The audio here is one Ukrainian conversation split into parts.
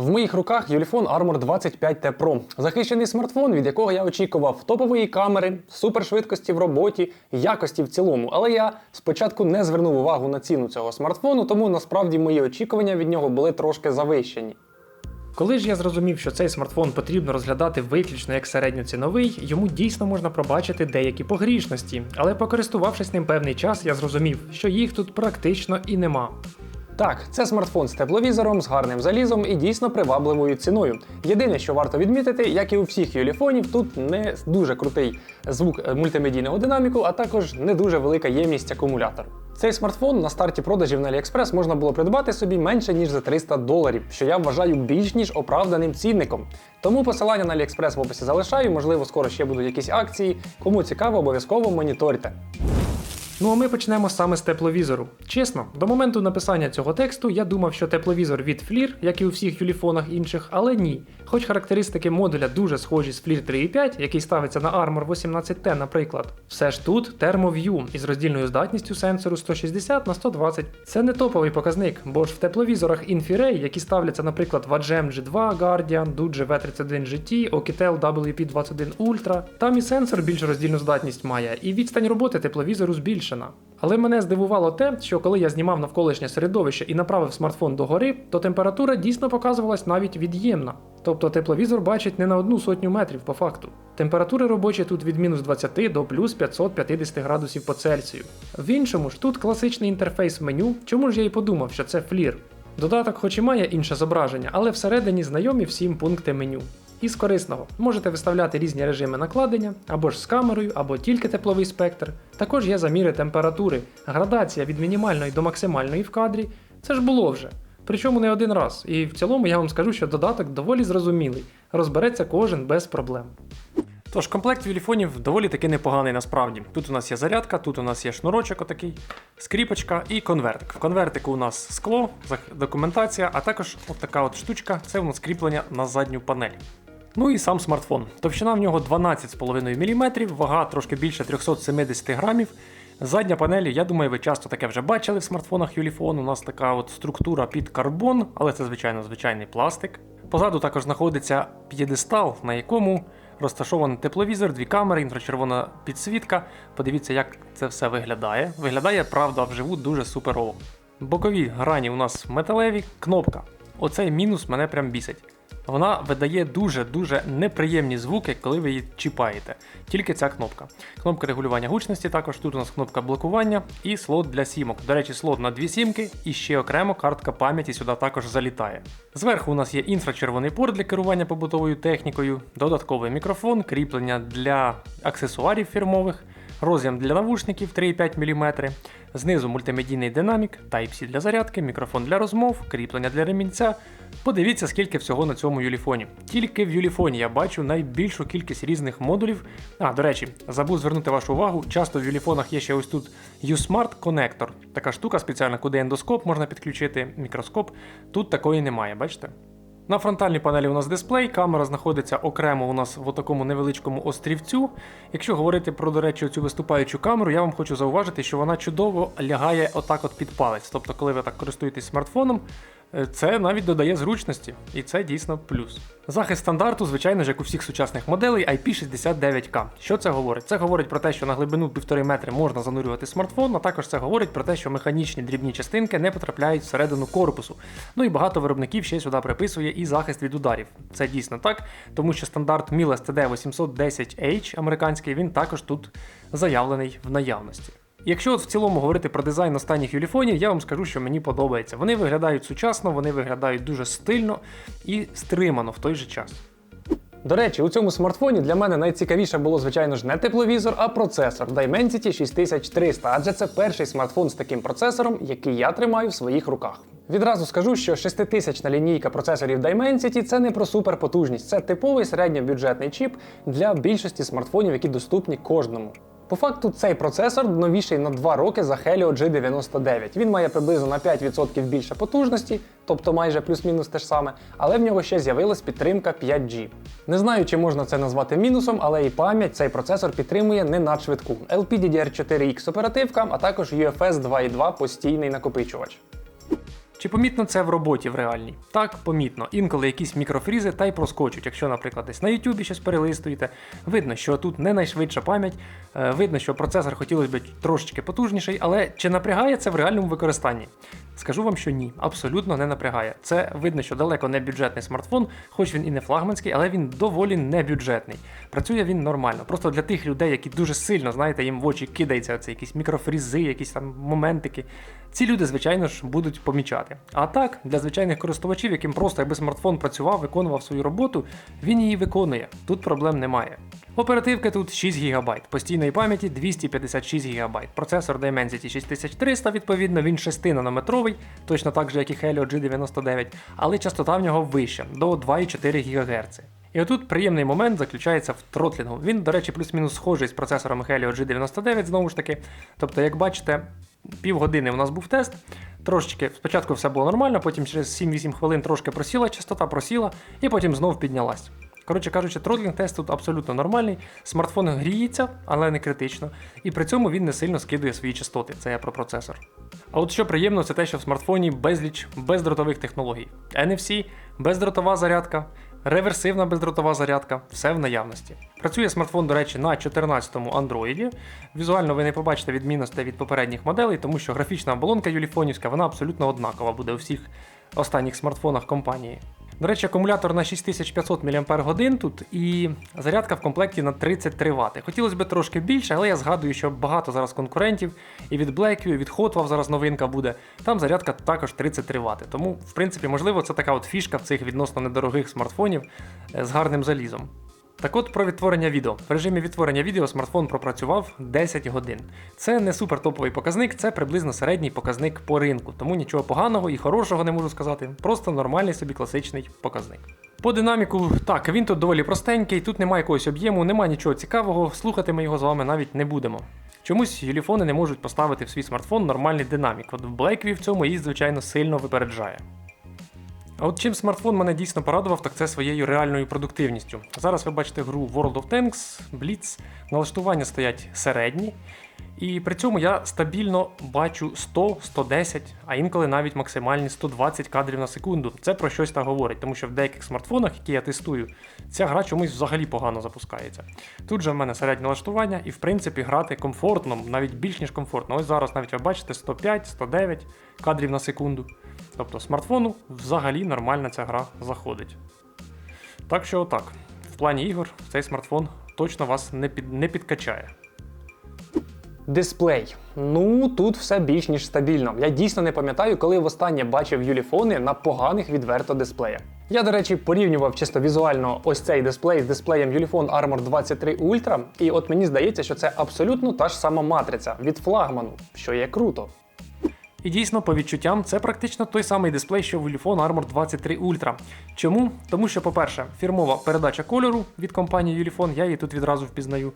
В моїх руках Юліфон Armor 25T Pro. Захищений смартфон, від якого я очікував топової камери, супершвидкості в роботі, якості в цілому. Але я спочатку не звернув увагу на ціну цього смартфону, тому насправді мої очікування від нього були трошки завищені. Коли ж я зрозумів, що цей смартфон потрібно розглядати виключно як середньоціновий, йому дійсно можна пробачити деякі погрішності, але покористувавшись ним певний час, я зрозумів, що їх тут практично і нема. Так, це смартфон з тепловізором, з гарним залізом і дійсно привабливою ціною. Єдине, що варто відмітити, як і у всіх юліфонів, тут не дуже крутий звук е, мультимедійного динаміку, а також не дуже велика ємність акумулятору. Цей смартфон на старті продажів на AliExpress можна було придбати собі менше ніж за 300 доларів, що я вважаю більш ніж оправданим цінником. Тому посилання на AliExpress в описі залишаю, можливо, скоро ще будуть якісь акції. Кому цікаво, обов'язково моніторте. Ну а ми почнемо саме з тепловізору. Чесно, до моменту написання цього тексту я думав, що тепловізор від FLIR, як і у всіх юліфонах інших, але ні. Хоч характеристики модуля дуже схожі з FLIR 3.5, який ставиться на Armor 18T, наприклад, все ж тут ThermoView із роздільною здатністю сенсору 160 на 120. Це не топовий показник, бо ж в тепловізорах Infiray, які ставляться, наприклад, в Agem G2 Guardian, Doogee V31 GT, Oukitel WP21 Ultra, там і сенсор більш роздільну здатність має, і відстань роботи тепловізору збільшена. Але мене здивувало те, що коли я знімав навколишнє середовище і направив смартфон догори, то температура дійсно показувалась навіть від'ємна. Тобто тепловізор бачить не на одну сотню метрів по факту. Температури робочі тут від мінус 20 до плюс 550 градусів по Цельсію. В іншому ж тут класичний інтерфейс меню, чому ж я й подумав, що це флір. Додаток хоч і має інше зображення, але всередині знайомі всім пункти меню. І з корисного можете виставляти різні режими накладення, або ж з камерою, або тільки тепловий спектр. Також є заміри температури, градація від мінімальної до максимальної в кадрі. Це ж було вже. Причому не один раз. І в цілому я вам скажу, що додаток доволі зрозумілий, розбереться кожен без проблем. Тож комплект віліфонів доволі таки непоганий насправді. Тут у нас є зарядка, тут у нас є шнурочок отакий, скріпочка і конвертик. В конвертику у нас скло, документація, а також от така от штучка це у нас кріплення на задню панель. Ну і сам смартфон. Товщина в нього 12,5 мм, вага трошки більше 370 грамів. Задня панель, я думаю, ви часто таке вже бачили в смартфонах Юліфон. У нас така от структура під карбон, але це звичайно звичайний пластик. Позаду також знаходиться п'єдестал, на якому розташований тепловізор, дві камери, інфрачервона підсвітка. Подивіться, як це все виглядає. Виглядає, правда, вживу дуже суперово. Бокові грані у нас металеві, кнопка. Оцей мінус мене прям бісить. Вона видає дуже-дуже неприємні звуки, коли ви її чіпаєте. Тільки ця кнопка. Кнопка регулювання гучності, також тут у нас кнопка блокування і слот для сімок. До речі, слот на дві сімки і ще окремо картка пам'яті сюди також залітає. Зверху у нас є інфрачервоний порт для керування побутовою технікою, додатковий мікрофон, кріплення для аксесуарів фірмових. Роз'єм для навушників 3,5 мм, знизу мультимедійний динамік, Type-C для зарядки, мікрофон для розмов, кріплення для ремінця. Подивіться, скільки всього на цьому юліфоні. Тільки в юліфоні я бачу найбільшу кількість різних модулів. А, до речі, забув звернути вашу увагу. Часто в юліфонах є ще ось тут U-Smart Connector. Така штука спеціальна, куди ендоскоп можна підключити, мікроскоп. Тут такої немає, бачите? На фронтальній панелі у нас дисплей, камера знаходиться окремо у нас в такому невеличкому острівцю. Якщо говорити про, до речі, цю виступаючу камеру, я вам хочу зауважити, що вона чудово лягає отак от під палець. Тобто, коли ви так користуєтесь смартфоном, це навіть додає зручності, і це дійсно плюс. Захист стандарту, звичайно ж, як у всіх сучасних моделей, IP69K. Що це говорить? Це говорить про те, що на глибину 1,5 метри можна занурювати смартфон, а також це говорить про те, що механічні дрібні частинки не потрапляють всередину корпусу. Ну і багато виробників ще сюди приписує і захист від ударів. Це дійсно так, тому що стандарт Miles TD810H американський він також тут заявлений в наявності. Якщо от в цілому говорити про дизайн останніх юліфонів, я вам скажу, що мені подобається. Вони виглядають сучасно, вони виглядають дуже стильно і стримано в той же час. До речі, у цьому смартфоні для мене найцікавіше було, звичайно ж, не тепловізор, а процесор Dimensity 6300, адже це перший смартфон з таким процесором, який я тримаю в своїх руках. Відразу скажу, що 6000 лінійка процесорів Dimensity це не про суперпотужність, це типовий середньобюджетний чіп для більшості смартфонів, які доступні кожному. По факту, цей процесор новіший на 2 роки за Helio G99. Він має приблизно на 5% більше потужності, тобто майже плюс-мінус те ж саме, але в нього ще з'явилась підтримка 5G. Не знаю, чи можна це назвати мінусом, але і пам'ять цей процесор підтримує не надшвидку. LPDDR4X оперативка, а також UFS 2.2 постійний накопичувач. Чи помітно це в роботі в реальній? Так, помітно. Інколи якісь мікрофрізи та й проскочуть. Якщо, наприклад, десь на Ютубі щось перелистуєте, видно, що тут не найшвидша пам'ять, е, видно, що процесор хотілося б трошечки потужніший, але чи напрягає це в реальному використанні? Скажу вам, що ні, абсолютно не напрягає. Це видно, що далеко не бюджетний смартфон, хоч він і не флагманський, але він доволі не бюджетний. Працює він нормально. Просто для тих людей, які дуже сильно, знаєте, їм в очі кидається оце якісь мікрофрізи, якісь там моментики. Ці люди, звичайно ж, будуть помічати. А так, для звичайних користувачів, яким просто якби смартфон працював, виконував свою роботу, він її виконує. Тут проблем немає. Оперативки тут 6 ГБ, постійної пам'яті 256 ГБ. Процесор Dimensity 6300, відповідно, він 6-нанометровий, точно так же, як і Helio G99, але частота в нього вища до 2,4 ГГц. І отут приємний момент заключається в тротлінгу. Він, до речі, плюс-мінус схожий з процесором Helio G99, знову ж таки. Тобто, як бачите, півгодини у нас був тест. Трошечки спочатку все було нормально, потім через 7-8 хвилин трошки просіла, частота просіла, і потім знов піднялась. Коротше кажучи, тротлінг тест тут абсолютно нормальний. Смартфон гріється, але не критично. І при цьому він не сильно скидує свої частоти. Це я про процесор. А от що приємно, це те, що в смартфоні безліч бездротових технологій. NFC, бездротова зарядка, реверсивна бездротова зарядка, все в наявності. Працює смартфон, до речі, на 14-му Android. Візуально ви не побачите відмінностей від попередніх моделей, тому що графічна оболонка юліфонівська вона абсолютно однакова буде у всіх останніх смартфонах компанії. До речі, акумулятор на 6500 мАч тут і зарядка в комплекті на 33 Вт. Хотілося б трошки більше, але я згадую, що багато зараз конкурентів, і від Blackview, і від Hotwave зараз новинка буде. Там зарядка також 33 Вт. Тому, в принципі, можливо, це така от фішка в цих відносно недорогих смартфонів е, з гарним залізом. Так от про відтворення відео. В режимі відтворення відео смартфон пропрацював 10 годин. Це не супер топовий показник, це приблизно середній показник по ринку, тому нічого поганого і хорошого не можу сказати. Просто нормальний собі класичний показник. По динаміку, так, він тут доволі простенький, тут немає якогось об'єму, немає нічого цікавого, слухати ми його з вами навіть не будемо. Чомусь юліфони не можуть поставити в свій смартфон нормальний динамік. От в Blackview в цьому її, звичайно, сильно випереджає. А от чим смартфон мене дійсно порадував, так це своєю реальною продуктивністю. Зараз ви бачите гру World of Tanks, Blitz, налаштування стоять середні, і при цьому я стабільно бачу 100, 110, а інколи навіть максимальні 120 кадрів на секунду. Це про щось та говорить, тому що в деяких смартфонах, які я тестую, ця гра чомусь взагалі погано запускається. Тут же в мене середнє налаштування, і в принципі грати комфортно, навіть більш ніж комфортно. Ось зараз навіть ви бачите 105, 109 кадрів на секунду. Тобто смартфону взагалі нормальна ця гра заходить. Так що отак. В плані ігор цей смартфон точно вас не, під, не підкачає. Дисплей. Ну тут все більш ніж стабільно. Я дійсно не пам'ятаю, коли востаннє бачив юліфони на поганих відверто дисплеях. Я, до речі, порівнював чисто візуально ось цей дисплей з дисплеєм Ulefone Armor 23 Ultra, і от мені здається, що це абсолютно та ж сама матриця від флагману, що є круто. І дійсно, по відчуттям, це практично той самий дисплей, що в Ulefone Armor 23 Ultra. Чому? Тому що, по-перше, фірмова передача кольору від компанії Ulefone, я її тут відразу впізнаю.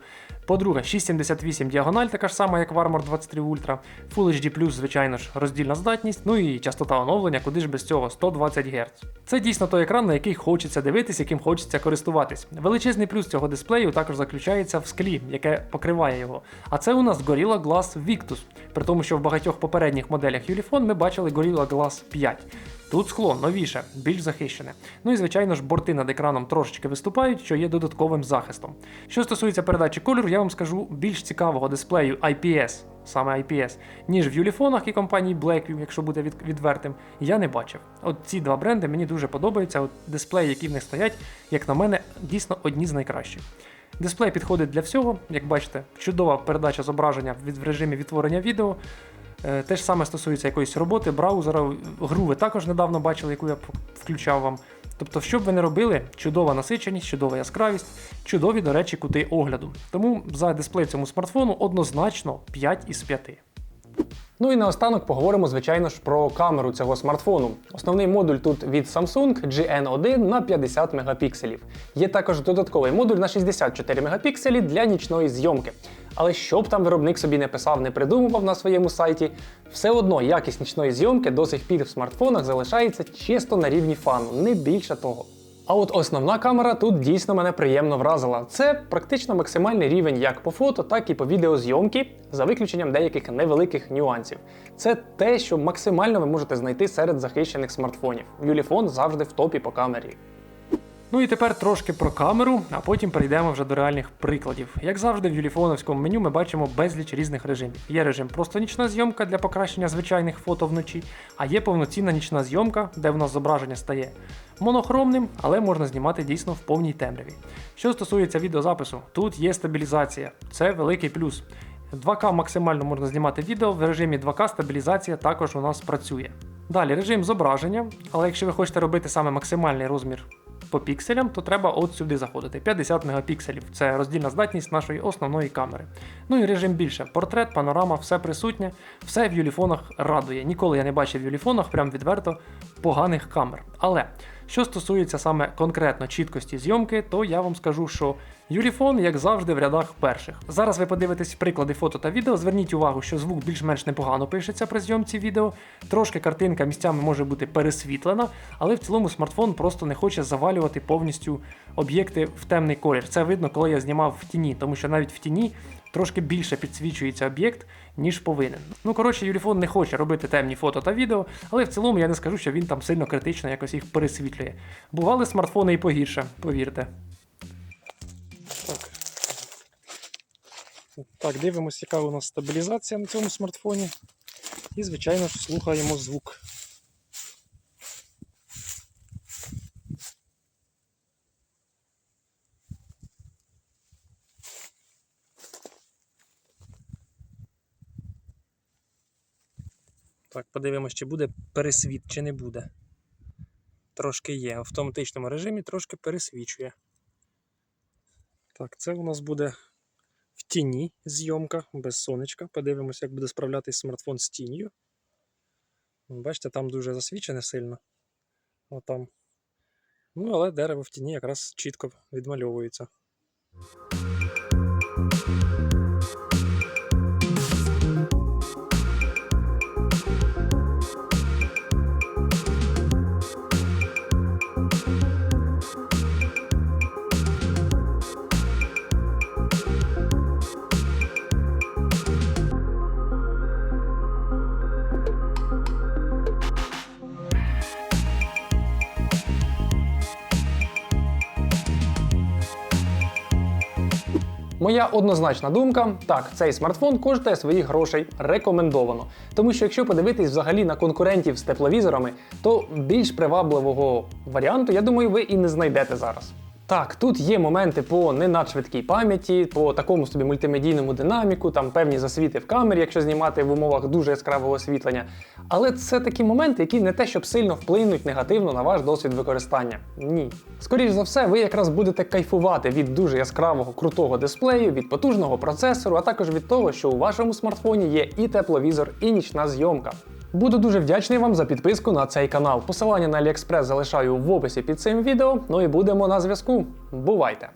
По-друге, 678 діагональ, така ж сама, як в Armor 23 Ultra. Full HD+, звичайно ж, роздільна здатність, ну і частота оновлення, куди ж без цього 120 Гц. Це дійсно той екран, на який хочеться дивитись, яким хочеться користуватись. Величезний плюс цього дисплею також заключається в склі, яке покриває його. А це у нас Gorilla Glass Victus, при тому, що в багатьох попередніх моделях Ulefone ми бачили Gorilla Glass 5. Тут скло новіше, більш захищене. Ну і звичайно ж, борти над екраном трошечки виступають, що є додатковим захистом. Що стосується передачі кольору, я вам скажу більш цікавого дисплею IPS, саме IPS, ніж в юліфонах і компанії Blackview, якщо від, відвертим, я не бачив. От ці два бренди мені дуже подобаються. От дисплеї, які в них стоять, як на мене, дійсно одні з найкращих. Дисплей підходить для всього, як бачите, чудова передача зображення в режимі відтворення відео. Е, Те ж саме стосується якоїсь роботи, браузера, гру ви також недавно бачили, яку я включав вам. Тобто, що б ви не робили, чудова насиченість, чудова яскравість, чудові, до речі, кути огляду. Тому за дисплей цьому смартфону однозначно 5 із 5. Ну і наостанок поговоримо, звичайно ж, про камеру цього смартфону. Основний модуль тут від Samsung GN1 на 50 мегапікселів. Є також додатковий модуль на 64 мегапікселі для нічної зйомки. Але що б там виробник собі не писав, не придумував на своєму сайті, все одно якість нічної зйомки до сих пір в смартфонах залишається чисто на рівні фану, не більше того. А от основна камера тут дійсно мене приємно вразила. Це практично максимальний рівень як по фото, так і по відеозйомки, за виключенням деяких невеликих нюансів. Це те, що максимально ви можете знайти серед захищених смартфонів. Юліфон завжди в топі по камері. Ну і тепер трошки про камеру, а потім перейдемо вже до реальних прикладів. Як завжди, в юліфоновському меню ми бачимо безліч різних режимів. Є режим просто нічна зйомка для покращення звичайних фото вночі, а є повноцінна нічна зйомка, де в нас зображення стає монохромним, але можна знімати дійсно в повній темряві. Що стосується відеозапису, тут є стабілізація, це великий плюс. 2К максимально можна знімати відео, в режимі 2К стабілізація також у нас працює. Далі режим зображення, але якщо ви хочете робити саме максимальний розмір по пікселям, то треба от сюди заходити. 50 мегапікселів. Це роздільна здатність нашої основної камери. Ну і режим більше. Портрет, панорама, все присутнє, все в юліфонах радує. Ніколи я не бачив в юліфонах прям відверто поганих камер. Але що стосується саме конкретно чіткості зйомки, то я вам скажу, що Юліфон, як завжди, в рядах перших. Зараз ви подивитесь приклади фото та відео. Зверніть увагу, що звук більш-менш непогано пишеться при зйомці відео. Трошки картинка місцями може бути пересвітлена, але в цілому смартфон просто не хоче завалювати повністю об'єкти в темний колір. Це видно, коли я знімав в тіні, тому що навіть в тіні трошки більше підсвічується об'єкт, ніж повинен. Ну коротше, Юліфон не хоче робити темні фото та відео, але в цілому я не скажу, що він там сильно критично якось їх пересвітлює. Бували смартфони і погірше, повірте. Так. Так, дивимося, яка у нас стабілізація на цьому смартфоні. І, звичайно ж, слухаємо звук. Так, подивимось, чи буде пересвіт, чи не буде. Трошки є. В автоматичному режимі трошки пересвічує. Так, це у нас буде в тіні зйомка без сонечка. Подивимося, як буде справлятись смартфон з тінью. Бачите, там дуже засвічене сильно. Отам. Ну, але дерево в тіні якраз чітко відмальовується. Моя однозначна думка: так, цей смартфон коштує своїх грошей рекомендовано. Тому що якщо подивитись взагалі на конкурентів з тепловізорами, то більш привабливого варіанту, я думаю, ви і не знайдете зараз. Так, тут є моменти по ненадшвидкій пам'яті, по такому собі мультимедійному динаміку, там певні засвіти в камері, якщо знімати в умовах дуже яскравого освітлення. Але це такі моменти, які не те, щоб сильно вплинуть негативно на ваш досвід використання. Ні. Скоріш за все, ви якраз будете кайфувати від дуже яскравого крутого дисплею, від потужного процесору, а також від того, що у вашому смартфоні є і тепловізор, і нічна зйомка. Буду дуже вдячний вам за підписку на цей канал. Посилання на AliExpress залишаю в описі під цим відео. Ну і будемо на зв'язку. Бувайте!